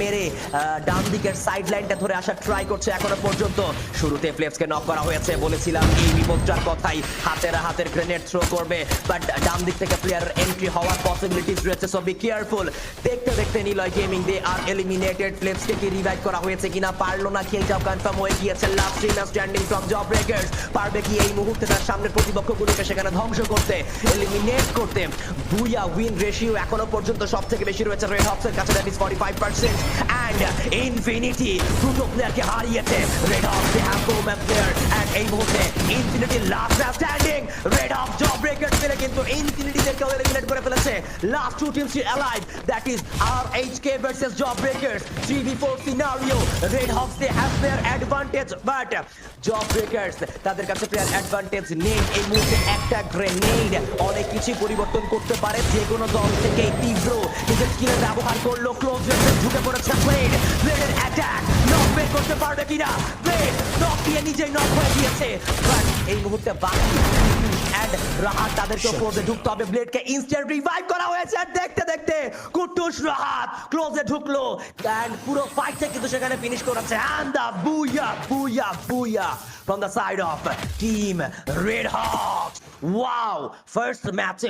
মেরে ডান দিকের সাইড লাইনটা ধরে আসার ট্রাই করছে এখনও পর্যন্ত। শুরুতে ফ্লেপসকে নক করা হয়েছে, বলেছিলাম এই বিপদটার কথাই। হাতের হাতের গ্রেনেড থ্রো করবে বাট ডান দিক থেকে প্লেয়ারের এন্ট্রি হওয়ার পসিবিলিটিস রয়েছে সো বি কেয়ারফুল দেখতে দেখতে Niloy gaming they are eliminated ফ্লেপসকে কি রিভাইভ করা হয়েছে কিনা পারল না খেলটাও কনফার্ম হয়ে গিয়েছে। Last match standing from Job Breakers পারবে কি এই মুহূর্তে তার সামনের প্রতিপক্ষগুলোকে সেখানে ধ্বংস করতে? এলিমিনেট করতে। বুয়া উইন রেশিও এখনও পর্যন্ত সব থেকে বেশি রয়েছে রেড হক্সের কাছে দ্যাট ইজ 45% অ্যান্ড ইনফিনিটি দুটো প্লেয়ারকে হারিয়েছে রেড হক্স এই মুহূর্তে Infinity last match standing Red Hawks Job Breakers পেলে কিন্তু ইনফিনিটিদেরকেও এলিমিনেট করে ফেলেছে। Last two teams alive that is R H K versus Job Breakers 3v4 scenario Red Hawks they have their advantage but Job Breakers তাদের কাছে player advantage নেই। এই মুহূর্তে একটা গ্রেনেড অনেক কিছু পরিবর্তন করতে পারে। যে কোনো দল থেকে তীব্র নিজের স্কিলের ব্যবহার করল। ক্লোজ রেঞ্জে ঢুকে পড়েছে নক বের করতে পারবে কিনা? ব্লেড নক দিয়ে নিজেই নক হয়ে গিয়েছে বাট এই মুহূর্তে বাকি অ্যান্ড রাহাত তাদেরকে ক্লোজে ঢুকতে হবে। ব্লেডকে ইনস্ট্যান্ট রিভাইভ করা হয়েছে। দেখতে দেখতে কুটুস রাহাত ক্লোজে ঢুকলো। অ্যান্ড পুরো ফাইটটা কিন্তু সেখানে ফিনিশ করেছে। অ্যান্ড দা বুয়া বুয়া বুয়া from the side of team red hawks wow! First match